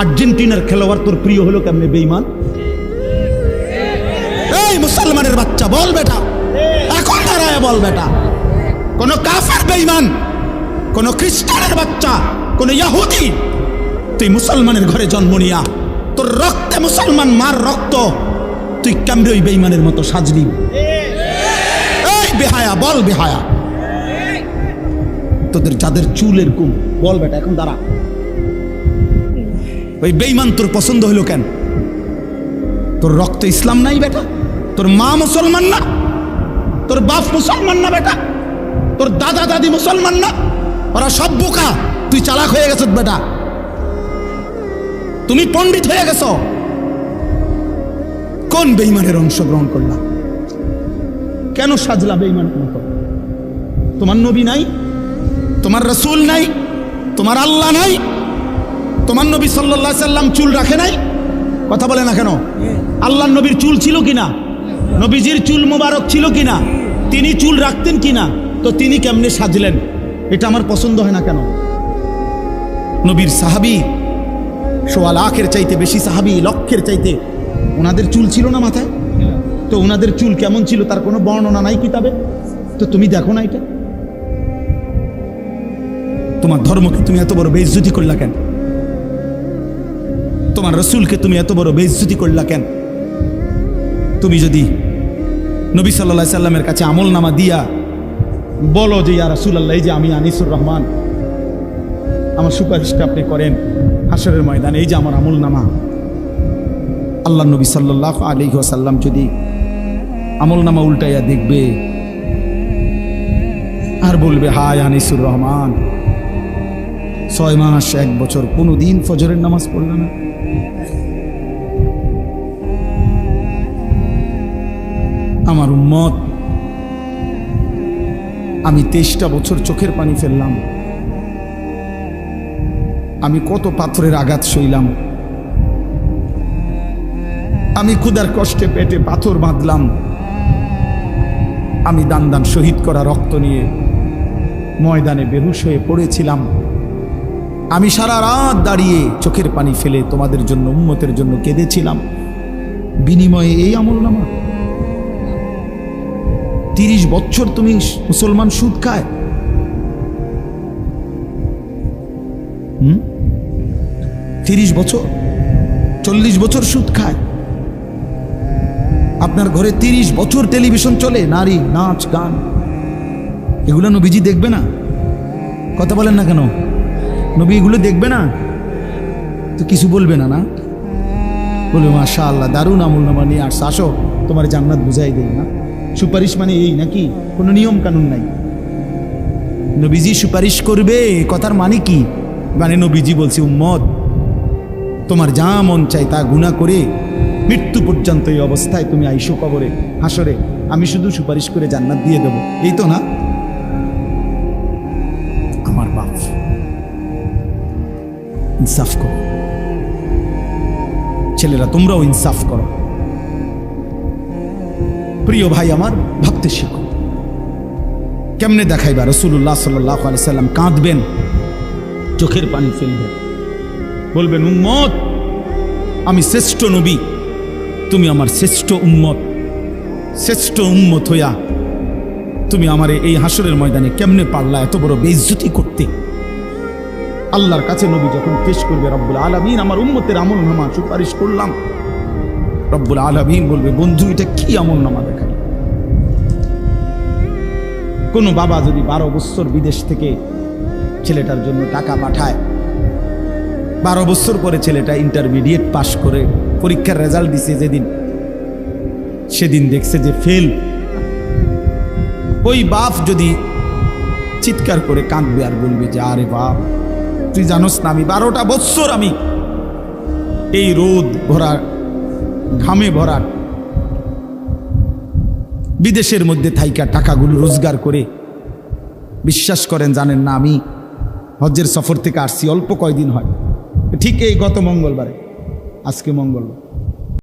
আর্জেন্টিনার খেলোয়াড় তোর প্রিয় হলো কেমনে বেইমান এই মুসলমানের বাচ্চা, বল বেটা। এখন দাঁড়ায় বল বেটা। কোন কাফের বেইমান কোন খ্রিস্টানের বাচ্চা, কোন ইয়াহুদি তুই মুসলমানের ঘরে জন্ম নিয়া, তোর রক্তে মুসলমান মার রক্ত, তুই কেমনে ওই বেইমানের মতো সাজলি? এই বেহায়া, বল বেহায়া। তোদের যাদের চুলের কুম বল বেটা, এখন দাঁড়া। ওই বেইমান তোর পছন্দ হইল কেন? তোর রক্ত ইসলাম নাই বেটা? তোর মা মুসলমান না? তোর বাপ মুসলমান না বেটা? তোর দাদা দাদি মুসলমান না? ওরা সব বোকা। তুই চালাক হয়ে গেছ বেটা। তুমি পণ্ডিত হয়ে গেছ। কোন বেইমানের অংশগ্রহণ করলা কেন সাজলা বেইমানের মতো? তোমার নবী নাই? তোমার রসুল নাই? তোমার আল্লাহ নাই? তোমার নবী সাল্লাহ সাল্লাম চুল রাখে নাই? কথা বলে না কেন? আল্লাহ নবীর চুল ছিল কিনা? নবীজির চুল মোবারক ছিল কিনা? তিনি চুল রাখতেন কিনা? তো তিনি কেমনে সাজলেন? এটা আমার পছন্দ হয় না কেন? নবীর সাহাবি সোয়া লাখের চাইতে বেশি সাহাবি, লক্ষের চাইতে ওনাদের চুল ছিল না মাথায়? তো ওনাদের চুল কেমন ছিল তার কোনো বর্ণনা নাই কিতাবে? তো তুমি দেখো না এটা। তোমার ধর্মকে তুমি এত বড় বেইজ্জতি করলা কেন? তোমার রসুলকে তুমি এত বড় বেইজ্জতি করলা কেন? তুমি যদি নবী সাল্লা সাল্লামের কাছে আমল নামা দিয়া বলো যে, ইয়া রাসুল আল্লাহ যে আমি আনিসুর রহমান, আমার সুপারিশটা আপনি করেন হাসরের ময়দান, এই যে আমার আমল নামা আল্লাহ নবী সাল্লাহ আলী সাল্লাম যদি আমল নামা উল্টাইয়া দেখবে আর বলবে, হায় আনিসুর রহমান, ছয় মাস, এক বছর কোনো দিন ফজরের নামাজ পড়ল না। আমার উম্মত, আমি তেইশটা বছর চোখের পানি ফেললাম। আমি কত পাথরের আঘাত সইলাম। আমি ক্ষুদার কষ্টে পেটে পাথর বাঁধলাম। আমি দান দান শহীদ করা রক্ত নিয়ে ময়দানে বেহুশ হয়ে পড়েছিলাম। আমি সারা রাত দাঁড়িয়ে চোখের পানি ফেলে তোমাদের জন্য উন্মতের জন্য কেঁদেছিলাম। বিনিময়ে এই আমল নামা তিরিশ বছর তুমি মুসলমান সুদ খায়। হুম? তিরিশ বছর, চল্লিশ বছর সুদ খায়। আপনার ঘরে তিরিশ বছর টেলিভিশন চলে, নারী, নাচ, গান। এগুলো নবীজি দেখবে না? কথা বলেন না কেন? নবী এগুলো দেখবে না? তো কিছু বলবে না না? বলবে মাশা আল্লাহ দারুণ আমল নামা নিয়ে আসছে। আসো, তোমার জান্নাত বুঝাই দেই, না? সুপারিশ মানে এই নাকি? কোনো নিয়ম কানুন নাই। নবীজি সুপারিশ করবে, কথার মানে কি? মানে নবীজি বলছে, উম্মত, তোমার যা মন চাই তা গুণা করে মৃত্যু পর্যন্ত এই অবস্থায় তুমি আইসো কবরে হাসরে আমি শুধু সুপারিশ করে জান্নাত দিয়ে দেবো। এই তো না? ইনসাফ করো। ছেলেরা, তোমরাও ইনসাফ করো। প্রিয় ভাই আমার, ভাবতে শিখো। কেমনে দেখাইবা রসুল্লাহ সাল্লাহ সাল্লাম কাঁদবেন? চোখের পানি ফেলবেন বলবেন, উম্মত, আমি শ্রেষ্ঠ নবী। তুমি আমার শ্রেষ্ঠ উম্মত। শ্রেষ্ঠ উম্মত হইয়া তুমি আমার এই হাসরের ময়দানে কেমনে পারলা এত বড় বেইজ্জতি করতে? আল্লাহর কাছে নবী যখন পেশ করবে, রব্বুল আলমিন, আমার উম্মতের আমল নামা সুপারিশ করলাম। রব্বুল আলমিন বলবে, বন্ধু, এটা কি আমল নামা দেখাই কোনো বাবা যদি বারো বছর বিদেশ থেকে ছেলেটার জন্য টাকা পাঠায়, বারো বছর পরে ছেলেটা ইন্টারমিডিয়েট পাশ করে পরীক্ষার রেজাল্ট দিছে যেদিন, সেদিন দেখছে যে ফেল ওই বাপ যদি চিৎকার করে কাঁদবে আর বলবে যে, আরে বাপ তুই জানোস না, আমি বারোটা বৎসর আমি এই রোদ ভরা, ঘামে ভরা বিদেশের মধ্যে থাইকা টাকাগুলো রোজগার করে বিশ্বাস করেন, জানেন না আমি হজ্জের সফর থেকে আসছি, অল্প কয়দিন হয়। ঠিক এই গত মঙ্গলবারে, আজকে মঙ্গলবার।